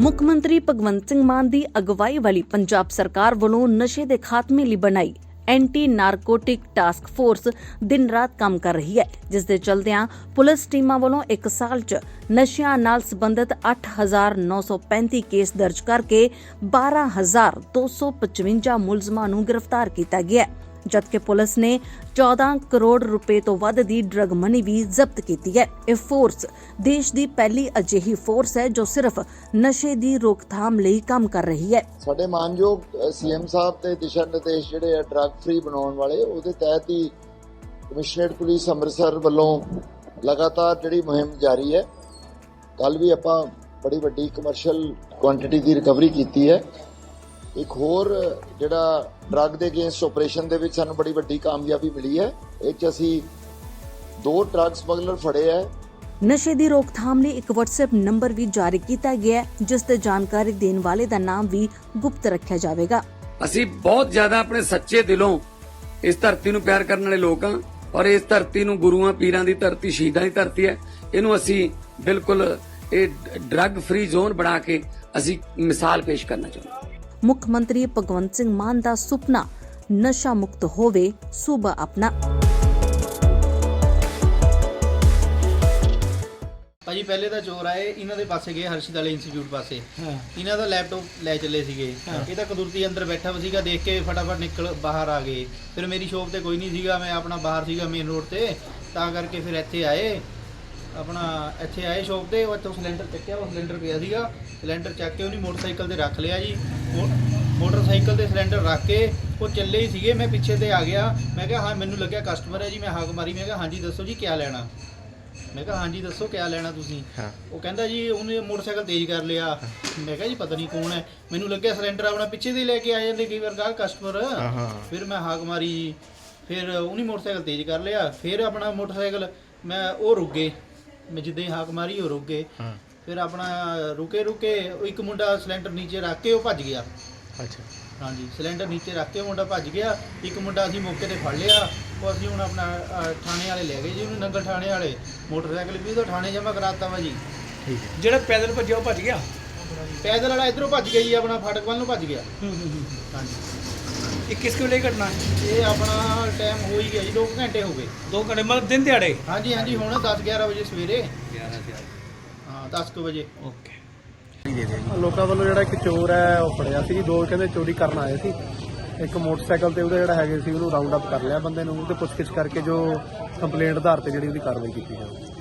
ਮੁੱਖ ਮੰਤਰੀ ਭਗਵੰਤ ਸਿੰਘ ਮਾਨ ਦੀ ਅਗਵਾਈ ਵਾਲੀ ਪੰਜਾਬ ਸਰਕਾਰ ਵੱਲੋਂ ਨਸ਼ੇ ਦੇ ਖਾਤਮੇ ਲਈ ਬਣਾਈ ਐਂਟੀ ਨਾਰਕੋਟਿਕ ਟਾਸਕ ਫੋਰਸ ਦਿਨ ਰਾਤ ਕੰਮ ਕਰ ਰਹੀ ਹੈ, ਜਿਸ ਦੇ ਚਲਦਿਆਂ ਪੁਲਿਸ ਟੀਮਾਂ ਵੱਲੋਂ ਇੱਕ ਸਾਲ 'ਚ ਨਸ਼ਿਆਂ ਨਾਲ ਸੰਬੰਧਿਤ 8935 ਕੇਸ ਦਰਜ ਕਰਕੇ 12255 ਮੁਲਜ਼ਮਾਂ ਨੂੰ ਗ੍ਰਿਫਤਾਰ ਕੀਤਾ ਗਿਆ ਹੈ। ਜਦਕਿ ਪੁਲਿਸ ਨੇ 14 ਕਰੋੜ ਰੁਪਏ ਤੋਂ ਵੱਧ ਦੀ ਡਰਗ ਮਨੀ ਵੀ ਜ਼ਬਤ ਕੀਤੀ ਹੈ। ਇਹ ਫੋਰਸ ਦੇਸ਼ ਦੀ ਪਹਿਲੀ ਅਜਿਹੀ ਫੋਰਸ ਹੈ ਜੋ ਸਿਰਫ ਨਸ਼ੇ ਦੀ ਰੋਕਥਾਮ ਲਈ ਕੰਮ ਕਰ ਰਹੀ ਹੈ। ਸਾਡੇ ਮਾਨਯੋਗ ਸੀਐਮ ਸਾਹਿਬ ਦੇ ਦਿਸ਼ਾ ਨਿਰਦੇਸ਼ ਜਿਹੜੇ ਆ ਡਰੱਗ ਫ੍ਰੀ ਬਣਾਉਣ ਵਾਲੇ, ਉਹਦੇ ਤਹਿਤ ਹੀ ਕਮਿਸ਼ਨਰੇਟ ਪੁਲਿਸ ਅੰਮ੍ਰਿਤਸਰ ਵੱਲੋਂ ਲਗਾਤਾਰ ਜਿਹੜੀ ਮੁਹਿੰਮ ਜਾਰੀ ਹੈ। ਕੱਲ ਵੀ ਆਪਾਂ ਬੜੀ ਵੱਡੀ ਕਮਰਸ਼ੀਅਲ ਕੁਆਂਟੀਟੀ ਦੀ ਰਿਕਵਰੀ ਕੀਤੀ ਹੈ। ਇੱਕ ਹੋਰ ਜਿਹੜਾ ਡਰੱਗ ਦੇ ਅਗੇਂਸਟ ਆਪਰੇਸ਼ਨ ਦੇ ਵਿੱਚ ਸਾਨੂੰ ਬੜੀ ਵੱਡੀ ਕਾਮਯਾਬੀ ਮਿਲੀ ਹੈ ਇਹ 'ਚ ਅਸੀਂ ਦੋ ਡਰੱਗ ਸਮਗਲਰ ਫੜੇ ਹੈ। ਨਸ਼ੇ ਦੀ ਰੋਕਥਾਮ ਲਈ ਇੱਕ WhatsApp ਨੰਬਰ ਵੀ ਜਾਰੀ ਕੀਤਾ ਗਿਆ ਹੈ ਜਿਸ ਤੇ ਜਾਣਕਾਰੀ ਦੇਣ ਵਾਲੇ ਦਾ ਨਾਮ ਵੀ ਗੁਪਤ ਰੱਖਿਆ ਜਾਵੇਗਾ। ਅਸੀਂ ਬਹੁਤ ਜ਼ਿਆਦਾ ਆਪਣੇ ਸੱਚੇ ਦਿਲੋਂ ਇਸ ਧਰਤੀ ਨੂੰ ਪਿਆਰ ਕਰਨ ਵਾਲੇ ਲੋਕ ਹਾਂ ਔਰ ਇਸ ਧਰਤੀ ਨੂੰ ਗੁਰੂਆਂ ਪੀਰਾਂ ਦੀ ਧਰਤੀ ਸ਼ਹੀਦਾਂ ਦੀ ਧਰਤੀ ਹੈ। ਇਹਨੂੰ ਅਸੀਂ ਬਿਲਕੁਲ ਇਹ ਡਰੱਗ ਫ੍ਰੀ ਜ਼ੋਨ ਬਣਾ ਕੇ ਅਸੀਂ ਮਿਸਾਲ ਪੇਸ਼ ਕਰਨਾ ਚਾਹੁੰਦੇ ਹਾਂ। ਮੁੱਖ ਮੰਤਰੀ ਭਗਵੰਤ ਸਿੰਘ ਮਾਨ ਦਾ ਸੁਪਨਾ ਨਸ਼ਾ ਮੁਕਤ ਹੋਵੇ ਸੂਬਾ ਆਪਣਾ। ਭਾਜੀ ਪਹਿਲੇ ਤਾਂ ਚੋਰ ਆਏ ਇਹਨਾਂ ਦੇ ਪਾਸੇ ਗਏ ਹਰਸ਼ਿਤ ਵਾਲੇ ਇੰਸਟੀਚਿਊਟ ਪਾਸੇ। ਇਹਨਾਂ ਦਾ ਲੈਪਟਾਪ ਲੈ ਚੱਲੇ ਸੀਗੇ। ਇਹ ਤਾਂ ਕਦੁਰਤੀ ਅੰਦਰ ਬੈਠਾ ਵਾ ਸੀਗਾ ਦੇਖ ਕੇ ਫਟਾਫਟ ਨਿਕਲ ਬਾਹਰ ਆ ਗਏ। ਫਿਰ ਮੇਰੀ ਸ਼ੋਪ ਤੇ ਕੋਈ ਨਹੀਂ ਸੀਗਾ ਮੈਂ ਆਪਣਾ ਬਾਹਰ ਸੀਗਾ ਮੇਨ ਰੋਡ ਤੇ। ਤਾਂ ਕਰਕੇ ਫਿਰ ਇੱਥੇ ਆਏ। ਆਪਣਾ ਇੱਥੇ ਆਏ ਸ਼ੋਪ ਤੇ ਉਹ ਇੱਥੋਂ ਸਿਲੰਡਰ ਚੱਕਿਆ ਉਹ ਸਿਲੰਡਰ ਪਿਆ ਸੀਗਾ। ਸਿਲੰਡਰ ਚੱਕ ਕੇ ਉਹਨੇ ਮੋਟਰਸਾਈਕਲ ਤੇ ਰੱਖ ਲਿਆ ਜੀ। ਮੋਟਰਸਾਈਕਲ ਤੇ ਸਿਲੰਡਰ ਰੱਖ ਕੇ ਉਹ ਚੱਲੇ ਹੀ ਸੀਗੇ। ਮੈਂ ਪਿੱਛੇ ਤੇ ਆ ਗਿਆ। ਮੈਂ ਕਿਹਾ ਹਾਂ ਮੈਨੂੰ ਲੱਗਿਆ ਕਸਟਮਰ ਹੈ ਜੀ। ਮੈਂ ਹਾਕ ਮਾਰੀ। ਮੈਂ ਕਿਹਾ ਹਾਂਜੀ ਦੱਸੋ ਜੀ ਕੀ ਲੈਣਾ? ਮੈਂ ਕਿਹਾ ਹਾਂਜੀ ਦੱਸੋ ਕਿਆ ਲੈਣਾ ਤੁਸੀਂ? ਉਹ ਕਹਿੰਦਾ ਜੀ ਉਹਨੇ ਮੋਟਰਸਾਈਕਲ ਤੇਜ਼ ਕਰ ਲਿਆ। ਮੈਂ ਕਿਹਾ ਜੀ ਪਤਾ ਨਹੀਂ ਕੌਣ ਹੈ। ਮੈਨੂੰ ਲੱਗਿਆ ਸਿਲੰਡਰ ਆਪਣਾ ਪਿੱਛੇ ਦੇ ਲੈ ਕੇ ਆ ਜਾਂਦੇ ਕਈ ਵਾਰ ਗਾਹ ਕਸਟਮਰ ਫਿਰ ਮੈਂ ਹਾਕ ਮਾਰੀ ਜੀ। ਫਿਰ ਉਹਨੇ ਮੋਟਰਸਾਈਕਲ ਤੇਜ਼ ਕਰ ਲਿਆ। ਫਿਰ ਆਪਣਾ ਮੋਟਰਸਾਈਕਲ ਮੈਂ ਉਹ ਰੁਕ ਗਏ। ਮੈਂ ਜਿੱਦਾਂ ਹੀ ਹਾਕ ਮਾਰੀ ਉਹ ਰੁਕ ਗਏ। ਫਿਰ ਆਪਣਾ ਰੁਕੇ ਰੁਕੇ ਇੱਕ ਮੁੰਡਾ ਸਿਲੰਡਰ ਨੀਚੇ ਰੱਖ ਕੇ ਉਹ ਭੱਜ ਗਿਆ। ਅੱਛਾ। ਹਾਂਜੀ ਸਿਲੰਡਰ ਨੀਚੇ ਰੱਖ ਕੇ ਮੁੰਡਾ ਭੱਜ ਗਿਆ। ਇੱਕ ਮੁੰਡਾ ਅਸੀਂ ਮੌਕੇ ਤੇ ਫੜ ਲਿਆ। ਉਹ ਅਸੀਂ ਹੁਣ ਆਪਣਾ ਅ, ਥਾਣੇ ਵਾਲੇ ਲੈ ਗਏ ਜੀ ਉਹਨੂੰ ਨੰਗਲ ਥਾਣੇ ਵਾਲੇ। ਮੋਟਰਸਾਈਕਲ ਵੀ ਤਾਂ ਥਾਣੇ ਜਮ੍ਹਾਂ ਕਰਾਤਾ ਵਾ ਜੀ। ਠੀਕ ਹੈ। ਜਿਹੜਾ ਪੈਦਲ ਭੱਜਿਆ ਉਹ ਭੱਜ ਗਿਆ? ਪੈਦਲ ਵਾਲਾ ਇਧਰੋਂ ਭੱਜ ਗਿਆ ਜੀ ਆਪਣਾ ਫਾਟਕ ਵੱਲ ਨੂੰ ਭੱਜ ਗਿਆ। ਹਾਂਜੀ। ਇਹ ਕਿਸ ਵੇਲੇ ਘਟਨਾ ਹੈ? ਇਹ ਆਪਣਾ ਟਾਈਮ ਹੋ ਹੀ ਗਿਆ ਜੀ 2 ਘੰਟੇ ਹੋ ਗਏ। 2 ਘੰਟੇ ਮਤਲਬ ਦਿਨ ਦਿਹਾੜੇ? ਹਾਂਜੀ ਹਾਂਜੀ ਹੁਣ 10 11 ਵਜੇ ਸਵੇਰੇ। ਹਾਂ 10 ਕੁ ਵਜੇ। ਓਕੇ ਲੋਕਾਂ ਵੱਲੋਂ ਜਿਹੜਾ ਇੱਕ ਚੋਰ ਹੈ ਉਹ ਫੜਿਆ ਸੀ ਦੋ ਕਹਿੰਦੇ ਚੋਰੀ ਕਰਨ ਆਏ ਸੀ। ਇੱਕ ਮੋਟਰਸਾਈਕਲ ਤੇ ਉਹਦੇ ਜਿਹੜਾ ਹੈਗੇ ਸੀ ਉਹਨੂੰ ਰਾਉਂਡ ਅਪ ਕਰ ਲਿਆ ਬੰਦੇ ਨੂੰ। ਉਹਦੇ ਪੁੱਛਗਿੱਛ ਕਰਕੇ ਜੋ ਕੰਪਲੇਂਟ ਆਧਾਰ ਤੇ ਜਿਹੜੀ ਉਹਦੀ ਕਾਰਵਾਈ ਕੀਤੀ ਜਾਵੇ